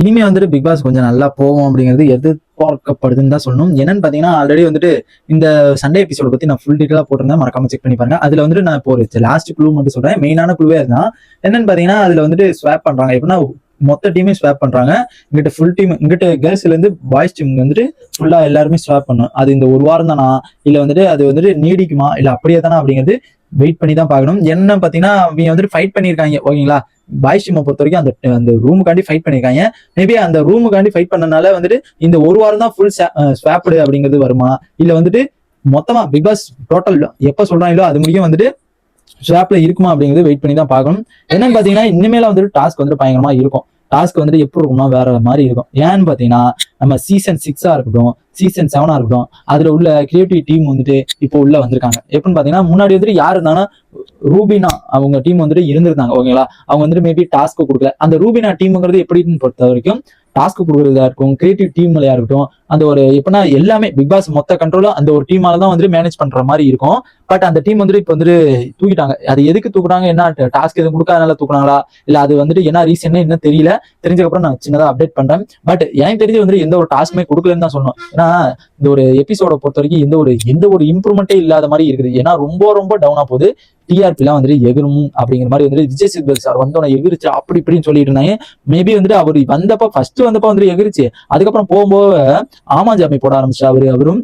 இனிமே வந்துட்டு big pass கொஞ்சம் நல்லா போகும் அப்படிங்கிறது எதிர்பார்க்கப்படுதுன்னு தான் சொல்லணும். என்னன்னு பாத்தீங்கன்னா ஆல்ரெடி வந்துட்டு இந்த சண்டே எபிசோட பத்தி நான் ஃபுல் டீட்டெயிலா போட்டிருந்தேன். மறக்காம செக் பண்ணி பாருங்க. அதுல வந்துட்டு நான் இப்போ ஒரு லாஸ்ட் குழு மட்டும் சொல்றேன். மெயினான குழுவே இருந்தான் என்னன்னு பாத்தீங்கன்னா அதுல வந்துட்டு ஸ்வாப் பண்றாங்க. எப்படின்னா மொத்த டீமே ஸ்வாப் பண்றாங்க. இங்கிட்ட ஃபுல் டீம் இங்கிட்ட கேர்ள்ஸ்ல இருந்து பாய்ஸ் டீம் வந்துட்டு ஃபுல்லா எல்லாருமே ஸ்வாப் பண்ணும் அது இந்த ஒரு வாரம் தானா? இல்ல வந்துட்டு அது வந்துட்டு நீடிக்குமா? இல்ல அப்படியே தானா அப்படிங்கிறது வெயிட் பண்ணி தான் பார்க்கணும். என்ன பாத்தீங்கன்னா அவங்க வந்துட்டு ஃபைட் பண்ணியிருக்காங்க. ஓகேங்களா? பாய்ஸ் டீமை பொறுத்த வரைக்கும் அந்த அந்த ரூமுக்காண்டி ஃபைட் பண்ணியிருக்காங்க மேபி அந்த ரூமுக்காண்டி ஃபைட் பண்ணனால வந்துட்டு இந்த ஒரு வாரம் தான் ஃபுல் ஸ்வாப்டு அப்படிங்கிறது வருமா? இல்ல வந்துட்டு மொத்தமா பிக் பாஸ் டோட்டல் எப்போ சொல்றாங்களோ அது முடியும் வந்துட்டு ஸ்வாப்ல இருக்குமா அப்படிங்கிறது வெயிட் பண்ணி தான் பார்க்கணும். என்னன்னு பாத்தீங்கன்னா இனிமேல வந்துட்டு டாஸ்க் வந்துட்டு பயங்கரமா இருக்கும். டாஸ்க் வந்துட்டு எப்படி இருக்கும்னா வேற மாதிரி இருக்கும். ஏன்னு பாத்தீங்கன்னா நம்ம சீசன் சிக்ஸா இருக்கட்டும் சீசன் செவனா இருக்கட்டும் அதுல உள்ள கிரியேட்டிவ் டீம் வந்துட்டு இப்போ உள்ள வந்திருக்காங்க. எப்படின்னு பாத்தீங்கன்னா முன்னாடி வந்துட்டு யார் இருந்தாங்கன்னா ரூபினா அவங்க டீம் வந்துட்டு இருந்திருந்தாங்க ஓகேங்களா அவங்க வந்துட்டு மேபி டாஸ்க் கொடுக்கல. அந்த ரூபினா டீம்ங்கிறது எப்படின்னு பொறுத்த வரைக்கும் டாஸ்க் கொடுக்குறதா இருக்கும் கிரியேட்டிவ் டீம்லையா இருக்கட்டும் அந்த ஒரு எப்படின்னா எல்லாமே பிக் பாஸ் மொத்த கண்ட்ரோலும் அந்த ஒரு டீமால தான் வந்துட்டு மேனேஜ் பண்ற மாதிரி இருக்கும். பட் அந்த டீம் வந்துட்டு இப்போ வந்துட்டு தூக்கிட்டாங்க. அது எதுக்கு தூக்குறாங்க என்ன டாஸ்க் எதுவும் கொடுக்காதனால தூக்குனாங்களா? இல்ல அது வந்துட்டு என்ன ரீசன் என்ன தெரியல. தெரிஞ்சக்கப்புறம் நான் சின்னதா அப்டேட் பண்றேன். பட் எனக்கு தெரிஞ்சு வந்துட்டு எந்த ஒரு டாஸ்க்குமே கொடுக்கலன்னு தான் சொன்னோம் ஏன்னா இந்த ஒரு எபிசோட பொறுத்த வரைக்கும் எந்த ஒரு எந்த ஒரு இம்ப்ரூவ்மெண்ட்டே இல்லாத மாதிரி இருக்குது. ஏன்னா ரொம்ப ரொம்ப டவுனா போகுது. டிஆர்பி எல்லாம் வந்துட்டு எகிரும் அப்படிங்கிற மாதிரி வந்துட்டு விஜய் சேதுபதி சார் வந்தோட எகிரிச்சு அப்படி இப்படின்னு சொல்லிட்டு இருந்தாங்க. மேபி வந்துட்டு அவர் வந்தப்ப ஃபர்ஸ்ட் வந்தப்ப வந்துட்டு எகிரிச்சு. அதுக்கப்புறம் போகும்போது ஆமாஞ்சாமி போட ஆரம்பிச்சு அவரு அவரும்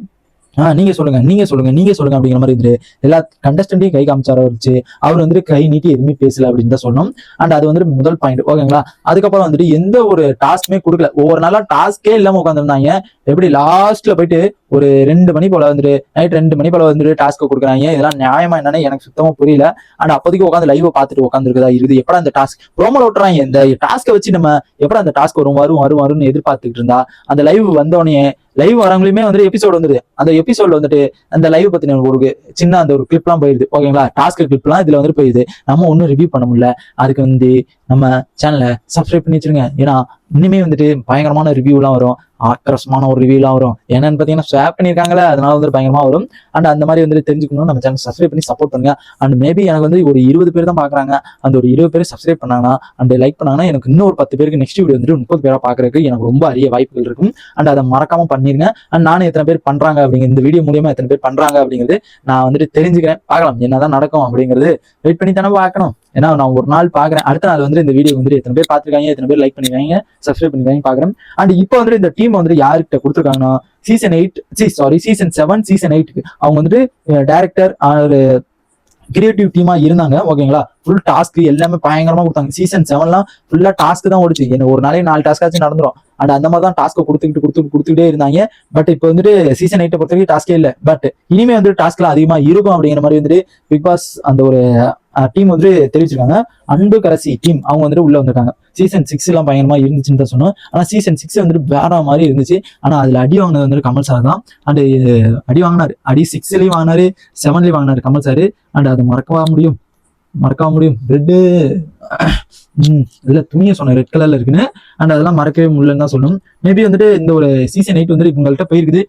ஆஹ் நீங்க சொல்லுங்க நீங்க சொல்லுங்க நீங்க சொல்லுங்க அப்படிங்கிற மாதிரி இருந்துட்டு எல்லா கண்டஸ்டன்டையும் கை காமிச்சார வச்சு அவர் வந்துட்டு கை நீட்டி எதுவுமே பேசல அப்படின்னு தான் சொன்னோம் அண்ட் அது வந்துட்டு முதல் பாயிண்ட் ஓகேங்களா அதுக்கப்புறம் வந்துட்டு எந்த ஒரு டாஸ்க்குமே கொடுக்கல. ஒவ்வொரு நாளா டாஸ்கே இல்லாம உட்காந்துருந்தாங்க எப்படி லாஸ்ட்ல போயிட்டு ஒரு ரெண்டு மணி போல வந்துட்டு நைட் ரெண்டு மணி போல வந்துட்டு டாஸ்க் கொடுக்குறாங்க. இதெல்லாம் நியாயமா என்னன்னு எனக்கு சுத்தமா புரியல. அண்ட் அப்போதைக்கு உட்காந்து லைவ் பார்த்துட்டு உட்காந்துருக்குதா இருக்குது எப்படா அந்த டாஸ்க் ப்ரோமோல ஓட்டுறாங்க இந்த டாஸ்க்கை வச்சு நம்ம எப்படா அந்த டாஸ்க் வரும் வரும் வரும் வரும்னு எதிர்பார்த்துக்கிட்டு இருந்தா. அந்த லைவ் வந்தோடனே லைவ் வரவங்களுமே வந்துட்டு எபிசோட் வந்துருது அந்த எபிசோட்ல வந்துட்டு அந்த லைவ் பத்தின ஒரு சின்ன அந்த ஒரு கிளிப்லாம் போயிருது. ஓகேங்களா? டாஸ்க் கிளிப்லாம் இதுல வந்துட்டு போயிருது. நம்ம ஒன்றும் ரிவ்யூ பண்ண முடியல. அதுக்கு வந்து நம்ம சேனலை சப்ஸ்கிரைப் பண்ணி வச்சிருங்க. ஏன்னா இனிமே வந்துட்டு பயங்கரமான ரிவ்யூலாம் வரும். ஆக்கரசமான ஒரு ரிவ்யூலாம் வரும். என்னன்னு பார்த்தீங்கன்னா ஸ்வாப் பண்ணியிருக்காங்களே அதனால வந்து பயங்கரமா வரும். அண்ட் அந்த மாதிரி வந்துட்டு தெரிஞ்சுக்கணும் நம்ம சேனல் சப்ஸ்கிரைப் பண்ணி சப்போர்ட் பண்ணுங்க. அண்ட் மேபி எனக்கு வந்து ஒரு இருபது பேர் தான் பார்க்குறாங்க. அந்த ஒரு இருபது பேர் சப்ஸ்கிரைப் பண்ணாங்கன்னா அண்ட் லைக் பண்ணாங்கன்னா எனக்கு இன்னும் ஒரு பத்து பேருக்கு நெக்ஸ்ட் வீடியோ வந்துட்டு முப்பது பேரா பார்க்கறதுக்கு எனக்கு ரொம்ப அரிய வாய்ப்புகள் இருக்கும். அண்ட் அதை மறக்காம பண்ணிருங்க. அண்ட் நானும் எத்தனை பேர் பண்றாங்க அப்படிங்கிற இந்த வீடியோ மூலியமா எத்தனை பேர் பண்றாங்க அப்படிங்கிறது நான் வந்துட்டு தெரிஞ்சுக்கிறேன். பார்க்கலாம் என்னதான் நடக்கும் அப்படிங்கிறது. வெயிட் பண்ணி தானே பார்க்கணும். ஏன்னா நான் ஒரு நாள் பார்க்குறேன் அடுத்த நாள் வந்து இந்த வீடியோ வந்து எத்தனை பேர் பார்த்துருக்காங்க எத்தனை பேர் லைக் பண்ணிருக்காங்க சப்ஸ்கிரைப் பண்ணிருக்காங்க பார்க்குறேன் அண்ட் இப்போ வந்து இந்த டீம் வந்து யாருக்கிட்ட கொடுத்துருக்காங்கன்னா சீசன் எயிட் சி சாரி சீசன் செவன் சீசன் எயிட்டுக்கு அவங்க வந்துட்டு டேரக்டர் ஒரு கிரியேட்டிவ் டீமா இருந்தாங்க. ஓகேங்களா ஃபுல் டாஸ்க் எல்லாமே பயங்கரமா கொடுத்தாங்க. சீசன் செவன்லாம் ஃபுல்லா டாஸ்க் தான் ஓடிச்சு. என்ன ஒரு நாளே நாலு டாஸ்க் ஆச்சு நடந்துரும். அண்ட் அந்த மாதிரி தான் டாஸ்க்கை கொடுத்துக்கிட்டு கொடுத்து கொடுத்துக்கிட்டே இருந்தாங்க. பட் இப்போ வந்துட்டு சீசன் எயிட்டை பொறுத்த வரைக்கும் டாஸ்கே இல்லை. பட் இனிமே வந்து டாஸ்க்லாம் அதிகமா இருக்கும் அப்படிங்கிற மாதிரி வந்துட்டு பிக் பாஸ் அந்த ஒரு டீம் வந்து தெரிவிச்சிருக்காங்க. அன்பு கரசி டீம் அவங்க வந்துட்டு உள்ள வந்திருக்காங்க. சீசன் சிக்ஸ் எல்லாம் பயங்கரமா இருந்துச்சுன்னு தான் சொன்னோம். ஆனா சீசன் சிக்ஸ் வந்துட்டு வேற மாதிரி இருந்துச்சு. ஆனா அதுல அடி வாங்கினது வந்துட்டு கமல் சார் தான். அண்ட் அடி வாங்கினாரு. அடி சிக்ஸ்லயும் வாங்கினாரு செவன்லயும் வாங்கினாரு கமல் சார் அண்ட் அதை மறக்கவா முடியும்? மறக்கவா முடியும்? ரெட்டு ம் இதுல துணியை சொன்னேன் ரெட் கலர்ல இருக்குன்னு. அண்ட் அதெல்லாம் மறக்கவே முடியலன்னு தான் சொல்லணும் மேபி வந்துட்டு இந்த ஒரு சீசன் எயிட் வந்துட்டு உங்கள்கிட்ட போயிருக்குது.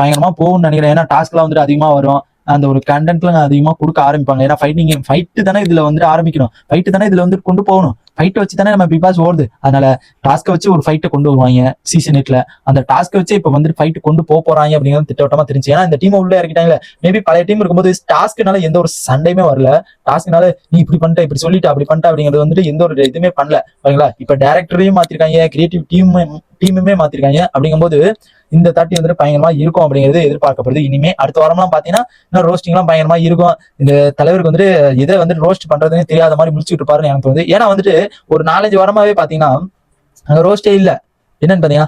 பயங்கரமா போகும்னு நினைக்கிறேன். ஏன்னா டாஸ்க்லாம் வந்துட்டு அதிகமா வரும் அந்த ஒரு கண்டென்ட்லாம் அதிகமாக கொடுக்க ஆரம்பிப்பாங்க. ஏன்னா ஃபைட்டிங் கேம் ஃபைட்டு தானே இதில் வந்துட்டு ஆரம்பிக்கணும். ஃபைட்டு தானே இதில் வந்து கொண்டு போகணும். ஃபைட்டை வச்சு தானே நம்ம பிக் பாஸ் ஓடுது. அதனால டாஸ்க்கை வச்சு ஒரு ஃபைட்டை கொண்டு வருவாங்க சீசன் எயிட்ல அந்த டாஸ்க்கை வச்சு இப்போ வந்துட்டு ஃபைட் கொண்டு போக போறாங்க அப்படிங்கிறது திட்டவட்டமா தெரிஞ்சு. ஏன்னா இந்த டீம் உள்ள இறக்கிட்டாங்க மேபி பழைய டீம் இருக்கும்போது டாஸ்க்குனால எந்த ஒரு சண்டையுமே வரல. டாஸ்க்னால நீ இப்படி பண்ணிட்ட இப்படி சொல்லிட்டு அப்படி பண்ணிட்ட அப்படிங்கிறது வந்துட்டு எந்த ஒரு இதுவுமே பண்ணல. ஓகேங்களா இப்போ டேரக்டரையும் மாத்திருக்காங்க கிரியேட்டிவ் டீம் டீமுமே மாத்திருக்காங்க அப்படிங்கும்போது இந்த தாட்டி வந்துட்டு பயங்கரமா இருக்கும் அப்படிங்கிறது எதிர்பார்க்கப்படுது. இனிமே அடுத்த வாரம்லாம் பாத்தீங்கன்னா இன்னும் ரோஸ்டிங்லாம் பயங்கரமா இருக்கும். இந்த தலைவருக்கு வந்துட்டு இதை வந்துட்டு ரோஸ்ட் பண்றதுன்னு தெரியாத மாதிரி முடிச்சுட்டு இருப்பாருன்னு எனக்கு தோணுது. ஏன்னா வந்துட்டு ஒரு நாலஞ்சு வாரமாவே பாத்தீங்கன்னா அங்க ரோஸ்டே இல்ல. என்னன்னு பாத்தீங்கன்னா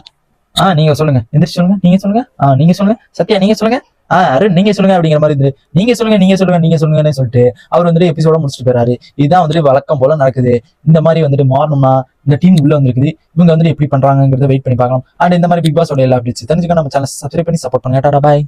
ஆஹ் நீங்க சொல்லுங்க. எந்திரிச்சு சொல்லுங்க. நீங்க சொல்லுங்க. ஆஹ் நீங்க சொல்லுங்க. சத்யா நீங்க சொல்லுங்க. ஆஹ் அருண் நீங்க சொல்லுங்க அப்படிங்கிற மாதிரி இருந்து நீங்க சொல்லுங்க நீங்க சொல்லுங்க நீங்க சொல்லுங்கன்னு சொல்லிட்டு அவர் வந்துட்டு எபிசோட முடிச்சுட்டு போறாரு இதுதான் வந்துட்டு வழக்கம் போல நடக்குது. இந்த மாதிரி வந்துட்டு மாறணும்னா இந்த டீம் உள்ள வந்திருக்குது. இவங்க வந்துட்டு எப்படி பண்றாங்கிறத வெயிட் பண்ணி பார்க்கலாம் அண்ட் இந்த மாதிரி பிக் பாஸோட எல்லா அப்டேட்ஸ் தெரிஞ்சுக்க நம்ம சேனல் சப்ஸ்கிரைப் பண்ணி சப்போர்ட் பண்ணுங்க. டாடா பாய்